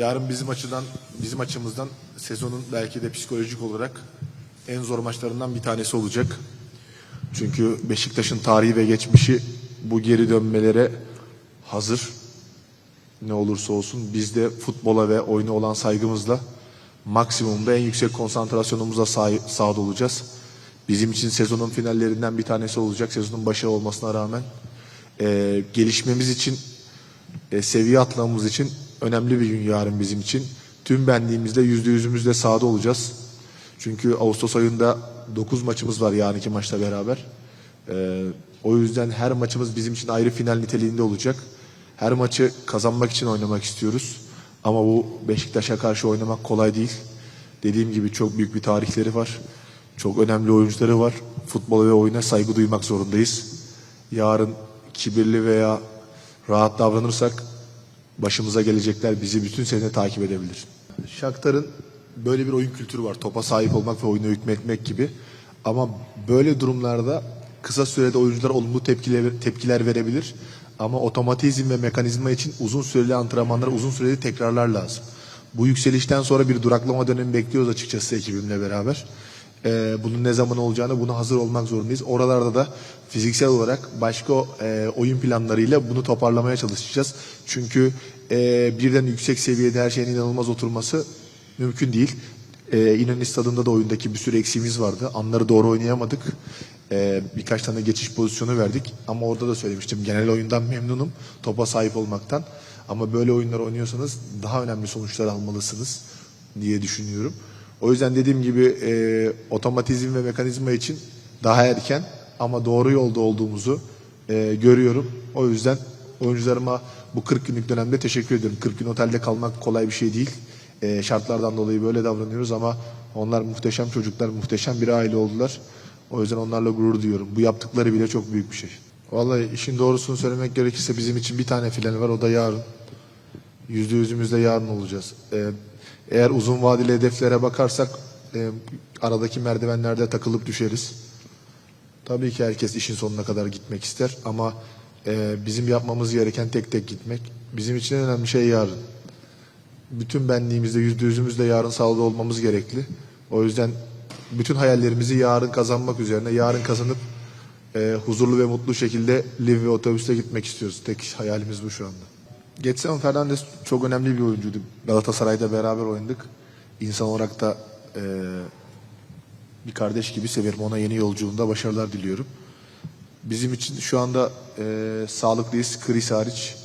Yarın bizim açıdan, bizim açımızdan sezonun belki de psikolojik olarak en zor maçlarından bir tanesi olacak. Çünkü Beşiktaş'ın tarihi ve geçmişi bu geri dönmelere hazır. Ne olursa olsun biz de futbola ve oyuna olan saygımızla maksimumda en yüksek konsantrasyonumuzla sah- sahada olacağız. Bizim için sezonun finallerinden bir tanesi olacak. Sezonun başı olmasına rağmen Ee, gelişmemiz için e, seviye atlamamız için önemli bir gün yarın bizim için. Tüm benliğimizle yüzde yüzümüzle sahada olacağız. Çünkü Ağustos ayında 9 maçımız var yarınki maçla beraber. Ee, o yüzden her maçımız bizim için ayrı final niteliğinde olacak. Her maçı kazanmak için oynamak istiyoruz. Ama bu Beşiktaş'a karşı oynamak kolay değil. Dediğim gibi çok büyük bir tarihleri var. Çok önemli oyuncuları var. Futbola ve oyuna saygı duymak zorundayız. Yarın kibirli veya rahat davranırsak başımıza gelecekler bizi bütün sene takip edebilir. Shakhtar'ın böyle bir oyun kültürü var. Topa sahip olmak ve oyuna hükmetmek gibi. Ama böyle durumlarda kısa sürede oyuncular olumlu tepkiler, tepkiler verebilir. Ama otomatizm ve mekanizma için uzun süreli antrenmanlar, uzun süreli tekrarlar lazım. Bu yükselişten sonra bir duraklama dönemi bekliyoruz açıkçası ekibimle beraber. Ee, bunun ne zaman olacağını buna hazır olmak zorundayız. Oralarda da fiziksel olarak başka e, oyun planlarıyla bunu toparlamaya çalışacağız. Çünkü e, birden yüksek seviyede her şeyin inanılmaz oturması mümkün değil. E, İnönü stadında da oyundaki bir sürü eksiğimiz vardı. Anları doğru oynayamadık. E, birkaç tane geçiş pozisyonu verdik. Ama orada da söylemiştim. Genel oyundan memnunum. Topa sahip olmaktan. Ama böyle oyunlar oynuyorsanız daha önemli sonuçlar almalısınız diye düşünüyorum. O yüzden dediğim gibi e, otomatizm ve mekanizma için daha erken ama doğru yolda olduğumuzu e, görüyorum. O yüzden oyuncularıma bu 40 günlük dönemde teşekkür ediyorum. 40 gün otelde kalmak kolay bir şey değil. E, şartlardan dolayı böyle davranıyoruz ama onlar muhteşem çocuklar, muhteşem bir aile oldular. O yüzden onlarla gurur duyuyorum. Bu yaptıkları bile çok büyük bir şey. Vallahi işin doğrusunu söylemek gerekirse bizim için bir tane final var o da yarın. Yüzde yüzümüzde yarın olacağız. Ee, eğer uzun vadeli hedeflere bakarsak e, aradaki merdivenlerde takılıp düşeriz. Tabii ki herkes işin sonuna kadar gitmek ister ama e, bizim yapmamız gereken tek tek gitmek. Bizim için en önemli şey yarın. Bütün benliğimizde, yüzde yüzümüzde yarın sahada olmamız gerekli. O yüzden bütün hayallerimizi yarın kazanmak üzerine, yarın kazanıp e, huzurlu ve mutlu şekilde live ve otobüste gitmek istiyoruz. Tek hayalimiz bu şu anda. Getson Fernandes çok önemli bir oyuncuydu. Galatasaray'da beraber oynadık. İnsan olarak da e, bir kardeş gibi severim. Ona yeni yolculuğunda başarılar diliyorum. Bizim için şu anda e, sağlıklıyız. Chris hariç.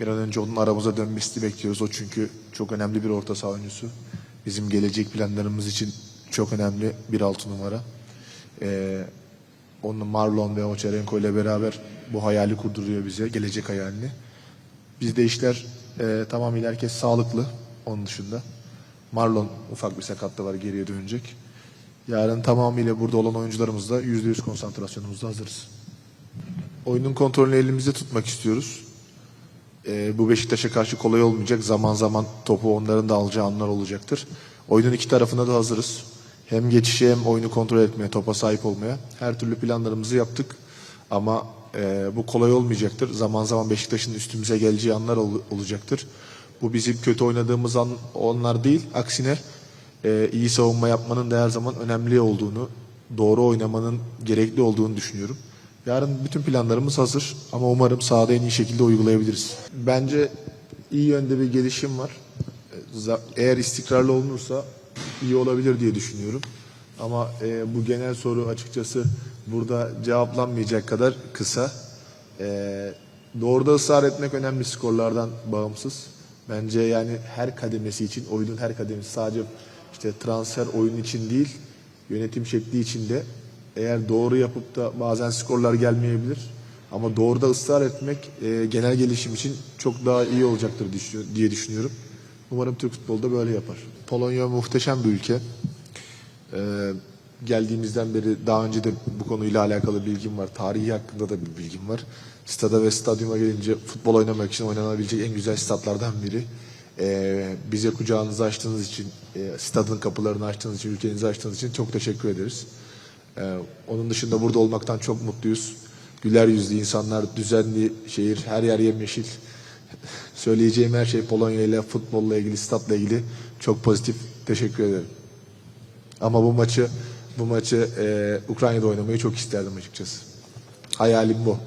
Bir an önce onun aramıza dönmesini bekliyoruz. O çünkü çok önemli bir orta saha oyuncusu. Bizim gelecek planlarımız için çok önemli bir altı numara. E, onun Marlon ve Oçerenko ile beraber bu hayali kurduruyor bize. Gelecek hayalini. Bizde işler e, tamamıyla herkes sağlıklı onun dışında. Marlon ufak bir sakatlığı var geriye dönecek. Yarın tamamıyla burada olan oyuncularımızla %100 konsantrasyonumuzda hazırız. Oyunun kontrolünü elimizde tutmak istiyoruz. E, bu Beşiktaş'a karşı kolay olmayacak. Zaman zaman topu onların da alacağı anlar olacaktır. Oyunun iki tarafına da hazırız. Hem geçişe hem oyunu kontrol etmeye, topa sahip olmaya. Her türlü planlarımızı yaptık. Ama e, bu kolay olmayacaktır. Zaman zaman Beşiktaş'ın üstümüze geleceği anlar ol- olacaktır. Bu bizim kötü oynadığımız an onlar değil. Aksine e, iyi savunma yapmanın da her zaman önemli olduğunu, doğru oynamanın gerekli olduğunu düşünüyorum. Yarın bütün planlarımız hazır ama umarım sahada en iyi şekilde uygulayabiliriz. Bence iyi yönde bir gelişim var. Eğer istikrarlı olunursa iyi olabilir diye düşünüyorum. Ama e, bu genel soru açıkçası burada cevaplanmayacak kadar kısa. E, doğruda ısrar etmek önemli skorlardan bağımsız. Bence yani her kademesi için, oyunun her kademesi sadece işte transfer oyun için değil, yönetim şekli için de eğer doğru yapıp da bazen skorlar gelmeyebilir. Ama doğruda ısrar etmek e, genel gelişim için çok daha iyi olacaktır diye düşünüyorum. Umarım Türk futbolu da böyle yapar. Polonya muhteşem bir ülke. Ee, geldiğimizden beri daha önce de bu konuyla alakalı bilgim var. Tarihi hakkında da bir bilgim var. Stada ve stadyuma gelince futbol oynamak için oynanabilecek en güzel statlardan biri. Ee, bize kucağınızı açtığınız için, e, stadın kapılarını açtığınız için, ülkenizi açtığınız için çok teşekkür ederiz. Ee, onun dışında burada olmaktan çok mutluyuz. Güler yüzlü insanlar, düzenli şehir, her yer yemyeşil. Söyleyeceğim her şey Polonya ile futbolla ilgili, statla ilgili çok pozitif. Teşekkür ederim. Ama bu maçı bu maçı e, Ukrayna'da oynamayı çok isterdim açıkçası. Hayalim bu.